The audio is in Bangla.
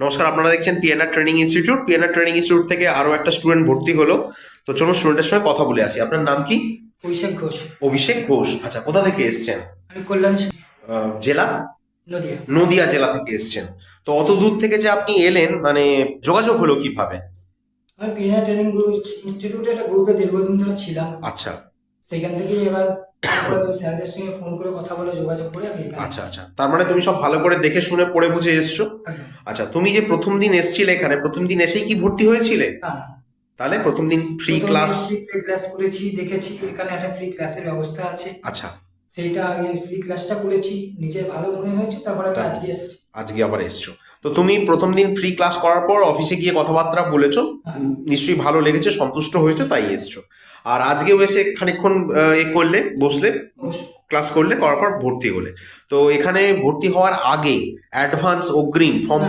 নমস্কার আপনারা দেখছেন PNR training institute PNR training institute থেকে আরও একটা স্টুডেন্ট ভর্তি হলো। তো চলুন স্টুডেন্টের সঙ্গে কথা বলে আসি। আপনার নাম কি? অভিষেক ঘোষ। অভিষেক ঘোষ। আচ্ছা কোথা থেকে এসছেন? আমি কল্যাণ জেলা? নদিয়া। নদিয়া জেলা থেকে এসছেন। তো অত দূর থেকে যে আপনি এলেন মানে যোগাযোগ হলো কীভাবে? আমি পিনা ট্রেনিং গ্রুপ ইনস্টিটিউটে একটা গ্রুপে দীর্ঘদিন ধরে ছিলাম। আচ্ছা। সেখান থেকে এবার স্যারদের সঙ্গে ফোন করে কথা বলে যোগাযোগ করে আমি আচ্ছা আচ্ছা। তার মানে তুমি সব ভালো করে দেখে শুনে পড়ে বুঝে এসছো? আচ্ছা। তুমি যে প্রথম দিন এসছিলে এখানে প্রথম দিন এসেই কি ভর্তি হয়েছিলে? তাহলে প্রথম দিন ফ্রি ক্লাস ফ্রি ক্লাস করেছি দেখেছি এখানে একটা ফ্রি ক্লাসের ব্যবস্থা আছে। আচ্ছা। সেইটা আগে ফ্রি ক্লাসটা করেছি নিজের ভালো মনে হয়েছে তারপরে আমি আজকে এসেছি। আজকে আবার এসছো। তো তুমি প্রথম দিন ফ্রি ক্লাস করার পর অফিসে গিয়ে কথাবার্তা বলেছ হ্যাঁ। নিশ্চয়ই ভালো লেগেছে সন্তুষ্ট হয়েছে তাই এসছো। আর আজকেও এসে খানিকক্ষণ এ করলে বসলে ক্লাস করলে করার পর ভর্তি হলে। তো এখানে ভর্তি হওয়ার আগে অ্যাডভান্স অগ্রিম ফর্ম